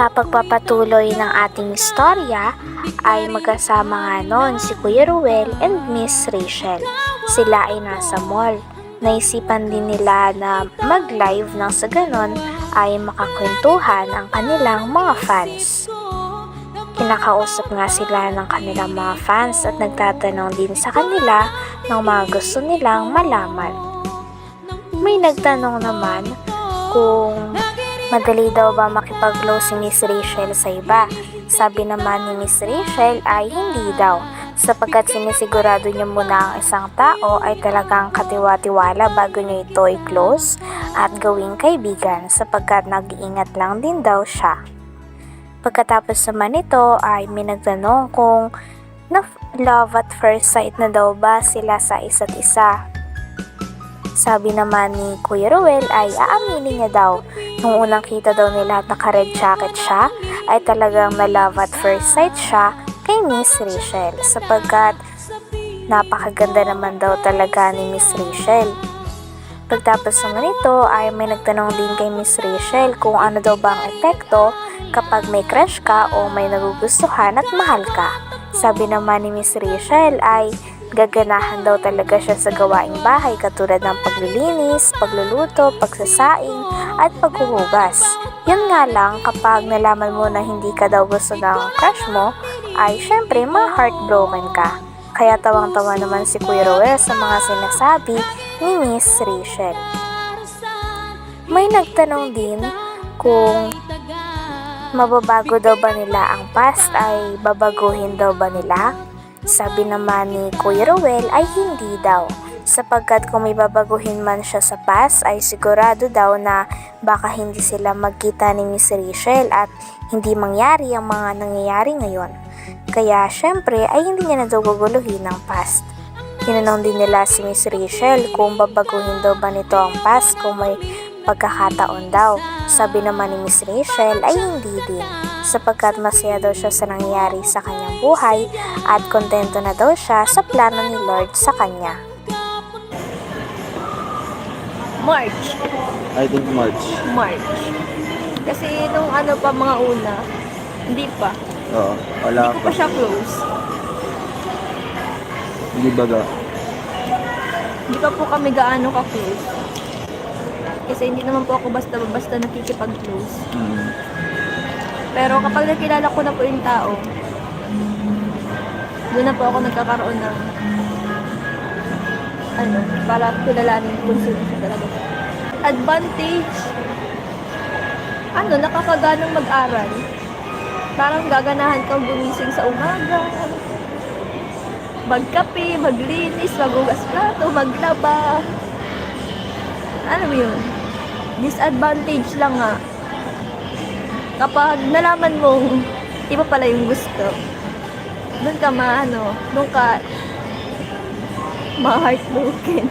Sa pagpapatuloy ng ating istorya ay magkasama nga noon si Kuya Ruel and Miss Rachel. Sila ay nasa mall. Naisipan din nila na mag-live nang sa ganon ay makakwentuhan ang kanilang mga fans. Kinakausap nga sila ng kanilang mga fans at nagtatanong din sa kanila ng mga gusto nilang malaman. May nagtanong naman kung madali daw ba makipag-close si Miss Rachel sa iba. Sabi naman ni Miss Rachel ay hindi daw sapagkat sinisigurado niya muna ang isang tao ay talagang katiwa-tiwala bago niya ito i-close at gawing kaibigan sapagkat nag-iingat lang din daw siya. Pagkatapos naman ito ay may nagtanong kung na love at first sight na daw ba sila sa isa't isa. Sabi naman ni Kuya Ruel ay aaminin niya daw nung unang kita daw nila at naka-red jacket siya ay talagang na love at first sight siya kay Miss Rachel sapagkat napakaganda naman daw talaga ni Miss Rachel. Pagtapos naman ito ay may nagtanong din kay Miss Rachel kung ano daw ba ang epekto kapag may crush ka o may nagugustuhan at mahal ka. Sabi naman ni Miss Rachel ay gaganahan daw talaga siya sa gawaing bahay katulad ng paglilinis, pagluluto, pagsasaing at paghuhugas. Yun nga lang kapag nalaman mo na hindi ka daw gusto ng crush mo ay syempre ma-heartbroken ka. Kaya tawang-tawa naman si Kuya Roel sa mga sinasabi ni Miss Rachel. May nagtanong din kung mababago daw ba nila ang past ay babaguhin daw ba nila? Sabi naman ni Kuya Ruel ay hindi daw sapagkat kung may babaguhin man siya sa past ay sigurado daw na baka hindi sila magkita ni Miss Rachel at hindi mangyari ang mga nangyayari ngayon. Kaya syempre ay hindi niya na daw guguluhin ang past. Tinanong din nila si Miss Rachel kung babaguhin daw ba nito ang past kung may pagkakataon daw. Sabi naman ni Miss Rachel ay hindi din sapagkat masaya daw siya sa nangyayari sa kanyang buhay at kontento na daw siya sa plano ni Lord sa kanya. March. I think March. March. Kasi nung ano pa mga una, hindi pa. Oo, wala Hindi ko pa. pa siya close. Hindi baga. Hindi pa po kami gaano ka-close. Kasi hindi naman po ako basta-basta nakikipag-close. Mm. Pero kapag nakilala ko na po yung tao, doon na po ako nagkakaroon ng ano, para kilalanin kung sino siya talaga. Advantage, ano, nakakaganang mag-aral. Parang gaganahan kang gumising sa umaga, magkape, maglinis, magugas plato, maglaba. Ano mo yun? Disadvantage lang nga. Kapag nalaman mong iba pala yung gusto, doon ka maano, doon ka ma-heartbroken.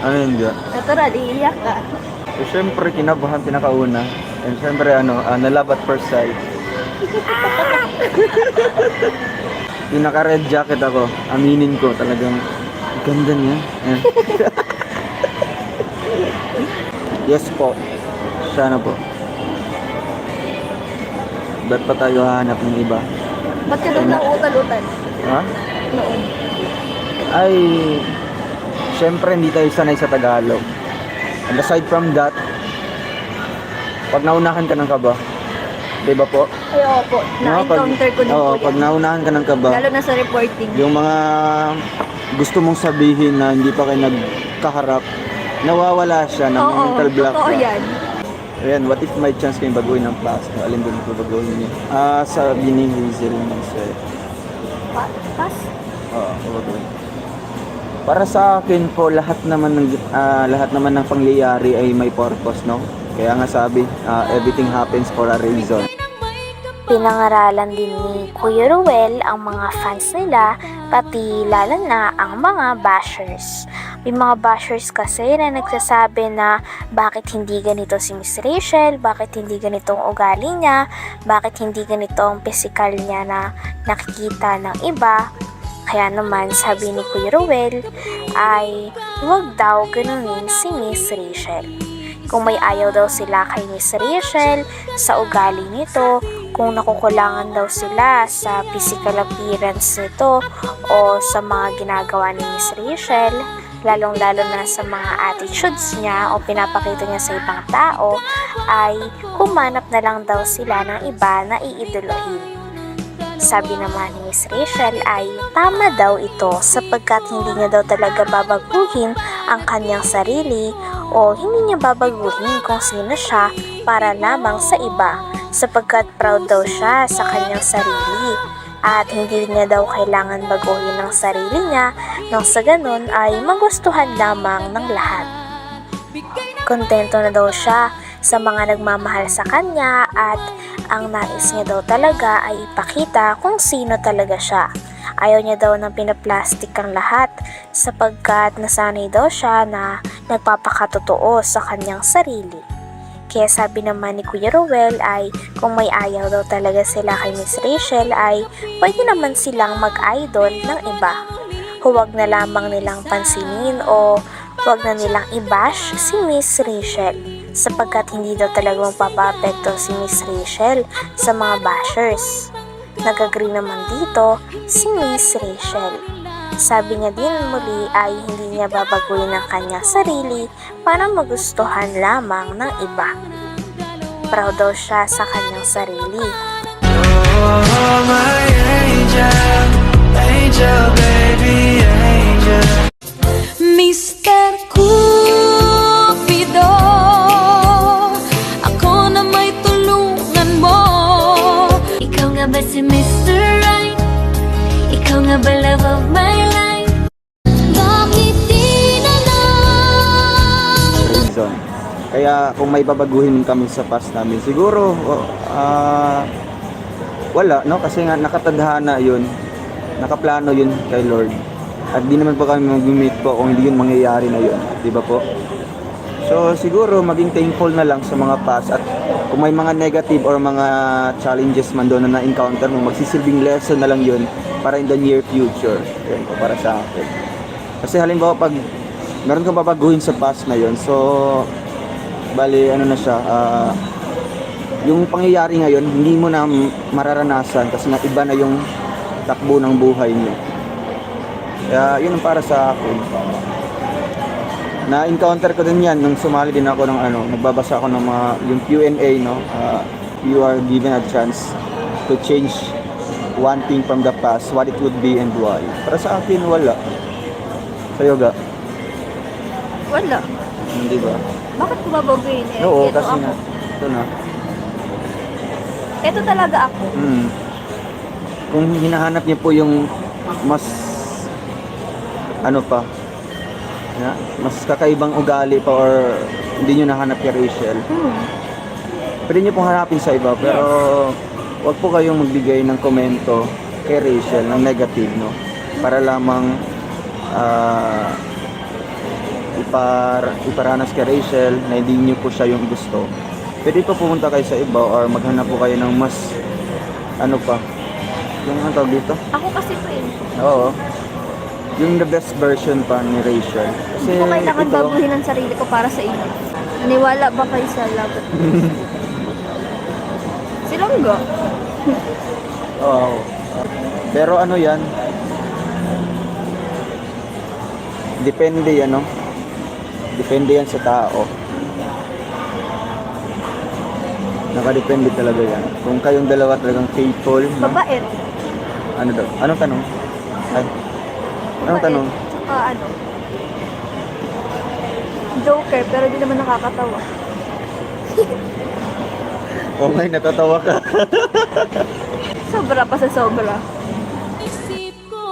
Ano yun ba? Natural, iiyak ka. So, syempre, kinabahan pinakauna. And syempre, ano, uh, na-love at first sight. Yung naka-red jacket ako, aminin ko talagang ganda niya. Eh. yes po. Siya na po. Ba't pa tayo hahanap ng iba? Ba't ka doon nauutal-utal? Ha? Noon. ay syempre hindi tayo sanay sa Tagalog. And aside from that, pag naunahan ka ng kaba, di ba po? Ay, oo po. No, Na-encounter ko din oo, po pag yan. naunahan ka ng kaba, Lalo na sa reporting. yung mga gusto mong sabihin na hindi pa kayo nagkaharap, nawawala siya ng Oo, mental block. totoo ka. yan. Ayan, what if may chance kayong baguhin ng past? No? Alin doon ko baguhin niyo? Ah, sabi ni Hazel Monse, Pa- Pass? Oo, babaguhin. Para sa akin po, lahat naman ng ah, lahat naman ng pangyayari ay may purpose, no? Kaya nga sabi, ah, everything happens for a reason. Pinangaralan din ni Kuya Ruel ang mga fans nila, pati lalo na ang mga bashers. May mga bashers kasi na nagsasabi na bakit hindi ganito si Miss Rachel, bakit hindi ganito ang ugali niya, bakit hindi ganito ang physical niya na nakikita ng iba. Kaya naman sabi ni Kuya Ruel ay huwag daw ganunin si Miss Rachel. Kung may ayaw daw sila kay Miss Rachel sa ugali nito, kung nakukulangan daw sila sa physical appearance nito o sa mga ginagawa ni Miss Rachel, lalong-lalo na sa mga attitudes niya o pinapakita niya sa ibang tao, ay humanap na lang daw sila ng iba na iidolohin. Sabi naman ni Miss Rachel ay tama daw ito sapagkat hindi niya daw talaga babaguhin ang kanyang sarili o hindi niya babaguhin kung sino siya para lamang sa iba sapagkat proud daw siya sa kanyang sarili at hindi niya daw kailangan baguhin ang sarili niya nang sa ganun ay magustuhan lamang ng lahat. Kontento na daw siya sa mga nagmamahal sa kanya at ang nais niya daw talaga ay ipakita kung sino talaga siya. Ayaw niya daw ng pinaplastik ang lahat sapagkat nasanay daw siya na nagpapakatotoo sa kanyang sarili. Kaya sabi naman ni Kuya Rowell ay kung may ayaw daw talaga sila kay Miss Rachel ay pwede naman silang mag-idol ng iba. Huwag na lamang nilang pansinin o huwag na nilang i-bash si Miss Rachel sapagkat hindi daw talaga magpapapekto si Miss Rachel sa mga bashers. Nag-agree naman dito si Miss Rachel. Sabi niya din muli ay hindi niya babaguhin ang kanyang sarili para magustuhan lamang ng iba. Proud daw siya sa kanyang sarili. Oh, my angel, angel, baby, Ako na may tulungan mo Ikaw nga ba si Mr. Right? Ikaw nga ba love of my. Kaya kung may babaguhin kami sa past namin, siguro ah, wala, no? Kasi nga nakatadhana yun, nakaplano yun kay Lord. At di naman po kami mag-meet po kung hindi yun mangyayari na yun, di ba po? So siguro maging thankful na lang sa mga past at kung may mga negative or mga challenges man doon na na-encounter mo, magsisilbing lesson na lang yun para in the near future. Yan po, para sa akin. Kasi halimbawa pag meron kang babaguhin sa past na yun, so bali ano na siya, ah, yung pangyayari ngayon, hindi mo na mararanasan kasi nga iba na yung takbo ng buhay niyo. Kaya yun ang para sa akin. Na-encounter ko din yan nung sumali din ako ng ano, nagbabasa ako ng mga yung Q&A no. Ah, you are given a chance to change one thing from the past, what it would be and why. Para sa akin wala. Sa yoga, Wala. hindi ba? Bakit ko babaguhin eh? Oo, Ito kasi ako. nga. Ito na. Ito talaga ako. Mm. Kung hinahanap niyo po yung mas ano pa na, mas kakaibang ugali pa or hindi niyo nahanap kay Rachel. Hmm. Pwede niyo pong hanapin sa iba pero wag po kayong magbigay ng komento kay Rachel ng negative no para lamang ah, ipar iparanas kay Rachel na hindi niyo po siya yung gusto. Pwede pa pumunta kayo sa iba or maghanap po kayo ng mas ano pa yung ano tawag dito? Ako kasi po eh. Oo. Yung the best version pa ni Rachel. Kasi Hindi ko kailangan ito, baguhin ang sarili ko para sa inyo. Naniwala ba kayo sa love? Silonggo. Oo. Pero ano yan? Depende yan, no? Depende yan sa tao. Nakadepende talaga yan. Kung kayong dalawa talagang faithful, no? Ano daw? Anong tanong? Ay. Ano tanong? Tsaka ano, joker pero di naman nakakatawa. oh my, natatawa ka. sobra pa sa sobra. Isip ko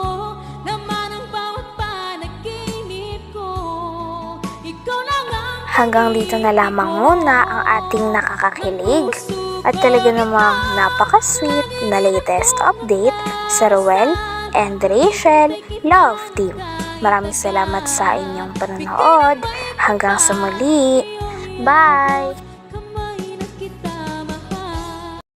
naman ang bawat panaginip ko. Hanggang dito na lamang muna ang ating nakakakilig at talaga namang napaka-sweet na latest update sa Ruel and Rachel Love Team. Maraming salamat sa inyong panonood. Hanggang sa muli. Bye!